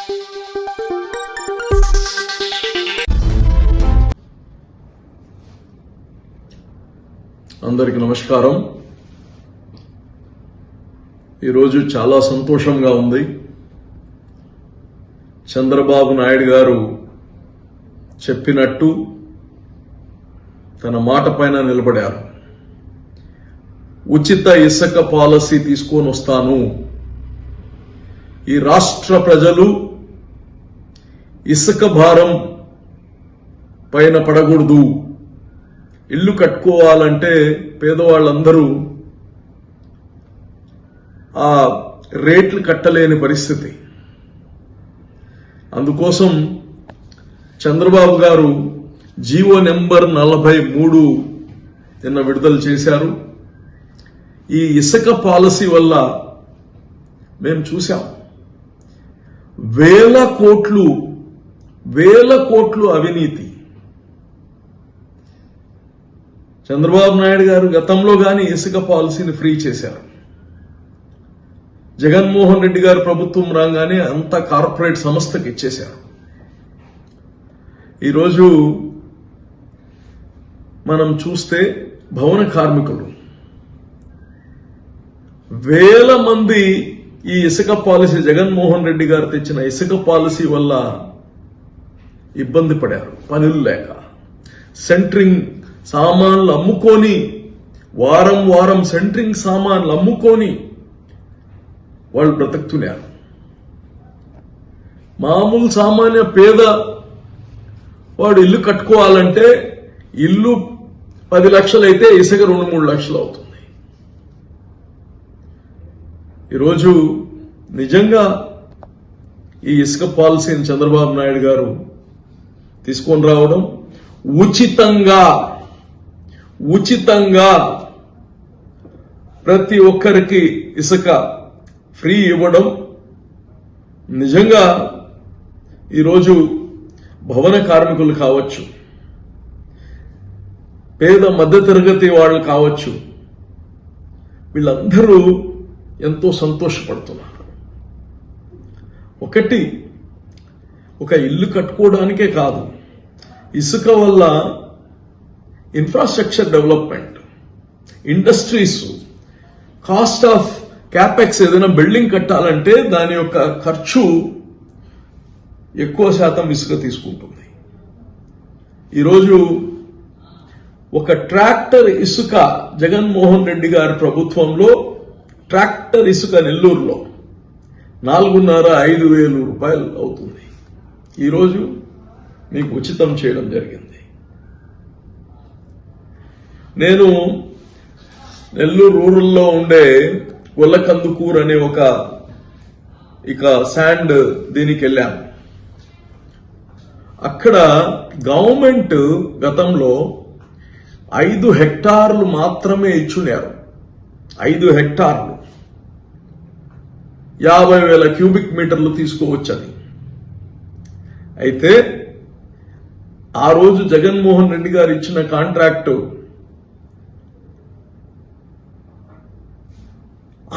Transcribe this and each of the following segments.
అందరికి నమస్కారం. ఈరోజు చాలా సంతోషంగా ఉంది. చంద్రబాబు నాయుడు గారు చెప్పినట్టు తన మాట పైన నిలబడారు. ఉచిత ఇసుక పాలసీ తీసుకొని వస్తాను. ఈ రాష్ట్ర ప్రజలు ఇసుక భారం పైన పడకూడదు. ఇల్లు కట్టుకోవాలంటే పేదవాళ్ళందరూ ఆ రేట్లు కట్టలేని పరిస్థితి. అందుకోసం చంద్రబాబు గారు జీవో నెంబర్ నలభై మూడు నిన్న విడుదల చేశారు. ఈ ఇసుక పాలసీ వల్ల మేము చూసాం వేల కోట్లు వేల కోట్లు అవినీతి. చంద్రబాబు నాయుడు గారు గతంలో గాని ఇసుక పాలసీని ఫ్రీ చేశారు. జగన్మోహన్ రెడ్డి గారు ప్రభుత్వం రాగానే అంత కార్పొరేట్ సంస్థకి ఇచ్చేశారు. ఈరోజు మనం చూస్తే భవన కార్మికులు. వేల మంది ఈ ఇసుక పాలసీ జగన్మోహన్ రెడ్డి గారు తెచ్చిన ఇసుక పాలసీ వల్ల ఇబ్బంది పడారు. పనులు లేక. సెంట్రింగ్ సామాన్లు అమ్ముకొని వారం వారం సెంట్రింగ్ సామాన్లు అమ్ముకొని వాళ్ళు బ్రతుకుతున్నారు. మామూలు సామాన్య పేద వాడు ఇల్లు కట్టుకోవాలంటే ఇల్లు పది లక్షలైతే ఇసుక రెండు మూడు లక్షలు అవుతుంది. ఈరోజు నిజంగా ఈ ఇసుక పాలసీని చంద్రబాబు నాయుడు గారు తీసుకొని రావడం ఉచితంగా ఉచితంగా ప్రతి ఒక్కరికి ఇసుక ఫ్రీ ఇవ్వడం నిజంగా ఈరోజు భవన కార్మికులు కావచ్చు పేద మధ్యతరగతి వాళ్ళు కావచ్చు వీళ్ళందరూ ఎంతో సంతోషపడుతున్నారు. ఒకటి ఒక ఇల్లు కట్టుకోవడానికే కాదు ఇసుక వల్ల infrastructure development industries cost of capex ఏదైనా బిల్డింగ్ కట్టాలంటే దాని యొక్క ఖర్చు ఎక్కువ శాతం ఇసుక తీసుకుంటుంది. ఈరోజు ఒక ట్రాక్టర్ ఇసుక జగన్మోహన్ రెడ్డి గారి ప్రభుత్వంలో ట్రాక్టర్ ఇసుక నెల్లూరులో నాలుగున్నర ఐదు వేలు రూపాయలు అవుతుంది. ఈరోజు మీకు ఉచితం చేయడం జరిగింది. నేను నెల్లూరు రూరల్లో ఉండే గొల్లకందుకూర్ అనే ఒక ఇక శాండ్ దీనికి వెళ్ళాను అక్కడ గవర్నమెంట్ గతంలో ఐదు హెక్టార్లు మాత్రమే ఇచ్చున్నారు. ఐదు హెక్టార్లు. యాభై వేల క్యూబిక్ మీటర్లు తీసుకోవచ్చని అయితే ఆ రోజు జగన్మోహన్ రెడ్డి గారు ఇచ్చిన కాంట్రాక్టు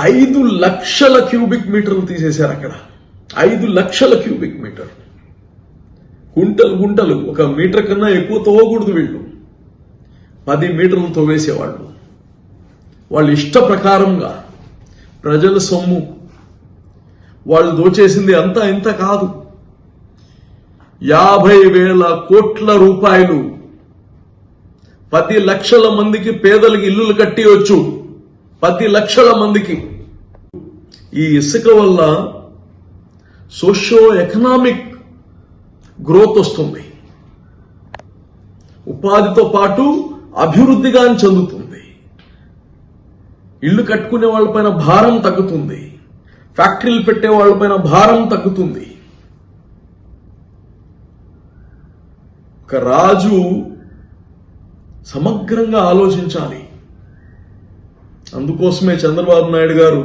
ఐదు లక్షల క్యూబిక్ మీటర్లు తీసేశారు అక్కడ. ఐదు లక్షల క్యూబిక్ మీటర్. గుంటలు గుంటలు. ఒక మీటర్ కన్నా ఎక్కువ తవ్వకూడదు వీళ్ళు. పది మీటర్లు తవ్వేసేవాళ్ళు. వాళ్ళ ఇష్ట ప్రకారంగా ప్రజల సొమ్ము. వాళ్ళు దోచేసింది అంతా ఇంత కాదు. యాభై వేల కోట్ల రూపాయలు. పది లక్షల మందికి పేదలకి ఇల్లులు కట్టివచ్చు పది లక్షల మందికి. ఈ ఇసుక వల్ల సోషో ఎకనామిక్ గ్రోత్ వస్తుంది. ఉపాధితో పాటు అభివృద్ధిగా చెందుతుంది. ఇల్లు కట్టుకునే వాళ్ళపైన భారం తగ్గుతుంది. ఫ్యాక్టరీలు పెట్టే వాళ్ళపైన భారం తగ్గుతుంది. ఒక రాజు సమగ్రంగా ఆలోచించాలి. అందుకోసమే చంద్రబాబు నాయుడు గారు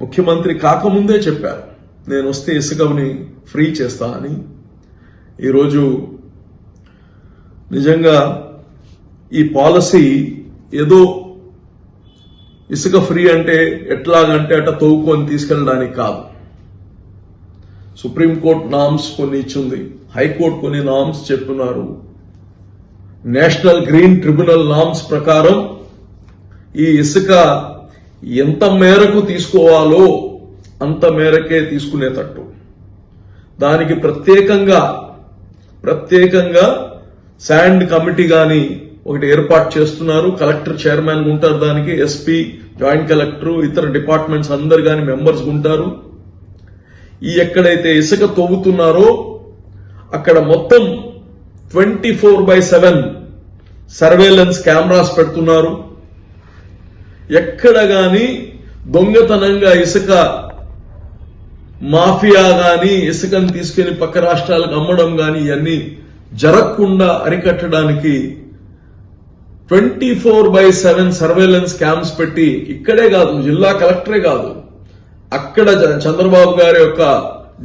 ముఖ్యమంత్రి కాకముందే చెప్పారు నేను వస్తే ఇసుకని ఫ్రీ చేస్తా అని. ఈరోజు నిజంగా ఈ పాలసీ ఏదో ఇసుక ఫ్రీ అంటే ఎట్లాగంటే అట్ట తవ్వుకొని తీసుకెళ్ళడానికి కాదు. సుప్రీంకోర్టు నామ్స్ కొన్ని ఇచ్చింది. హైకోర్టు కొన్ని నామ్స్ చెప్తున్నారు నేషనల్ గ్రీన్ ట్రిబ్యునల్ నామ్స్ ప్రకారం ఈ ఇసుక ఎంత మేరకు తీసుకోవాలో అంత మేరకే తీసుకునేటట్టు. దానికి ప్రత్యేకంగా ప్రత్యేకంగా శాండ్ కమిటీ గాని ఒకటి ఏర్పాటు చేస్తున్నారు. కలెక్టర్ చైర్మన్ ఉంటారు దానికి ఎస్పీ జాయింట్ కలెక్టర్ ఇతర డిపార్ట్మెంట్స్ అందరు కానీ మెంబర్స్ ఉంటారు. ఈ ఎక్కడైతే ఇసుక తవ్వుతున్నారో అక్కడ మొత్తం twenty four by seven surveillance cameras పెడుతున్నారు. ఎక్కడ కానీ దొంగతనంగా ఇసుక మాఫియా కానీ ఇసుకను తీసుకెళ్ళి పక్క రాష్ట్రాలకు అమ్మడం కానీ ఇవన్నీ జరగకుండా అరికట్టడానికి twenty four by seven surveillance camps పెట్టి ఇక్కడే కాదు జిల్లా కలెక్టరే కాదు. అక్కడ చంద్రబాబు గారి యొక్క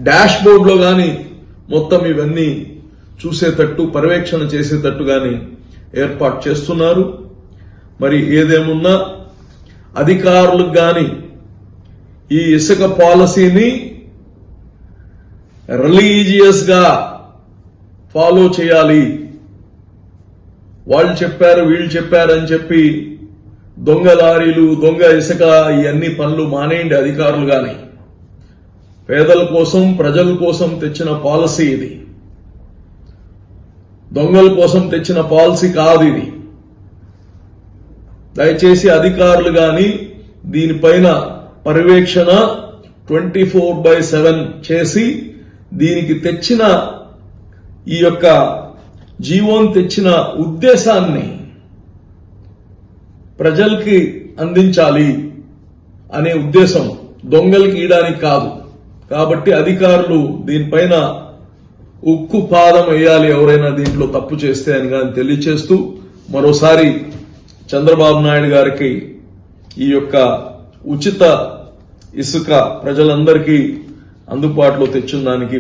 డాష్ బోర్డ్లో గాని మొత్తం ఇవన్నీ చూసేటట్టు పర్యవేక్షణ చేసేటట్టు గాని ఏర్పాటు చేస్తున్నారు. మరి ఏదేమున్నా అధికారులకు గాని ఈ ఇసుక పాలసీని రిలీజియస్గా ఫాలో చేయాలి. వాళ్ళు చెప్పారు వీళ్ళు చెప్పారు అని చెప్పి దొంగ లారీలు దొంగ ఇసుక ఇవన్నీ పనులు మానేయండి అధికారులు కానీ పేదల కోసం ప్రజల కోసం తెచ్చిన పాలసీ ఇది. దొంగల కోసం తెచ్చిన పాలసీ కాదు ఇది. దయచేసి అధికారులు గాని దీనిపైన పర్యవేక్షణ ట్వంటీ ఫోర్ బై సెవెన్ చేసి దీనికి తెచ్చిన ఈ యొక్క జీవోన్ తెచ్చిన ఉద్దేశాన్ని ప్రజలకి అందించాలి అనే ఉద్దేశం దొంగలకి ఇయడానికి కాదు. కాబట్టి అధికారులు దీనిపైన ఉక్కు పాదం వేయాలి ఎవరైనా దీంట్లో తప్పు చేస్తే అని కానీ తెలియచేస్తూ మరోసారి చంద్రబాబు నాయుడు గారికి ఈ యొక్క ఉచిత ఇసుక ప్రజలందరికీ అందుబాటులో తెచ్చిన దానికి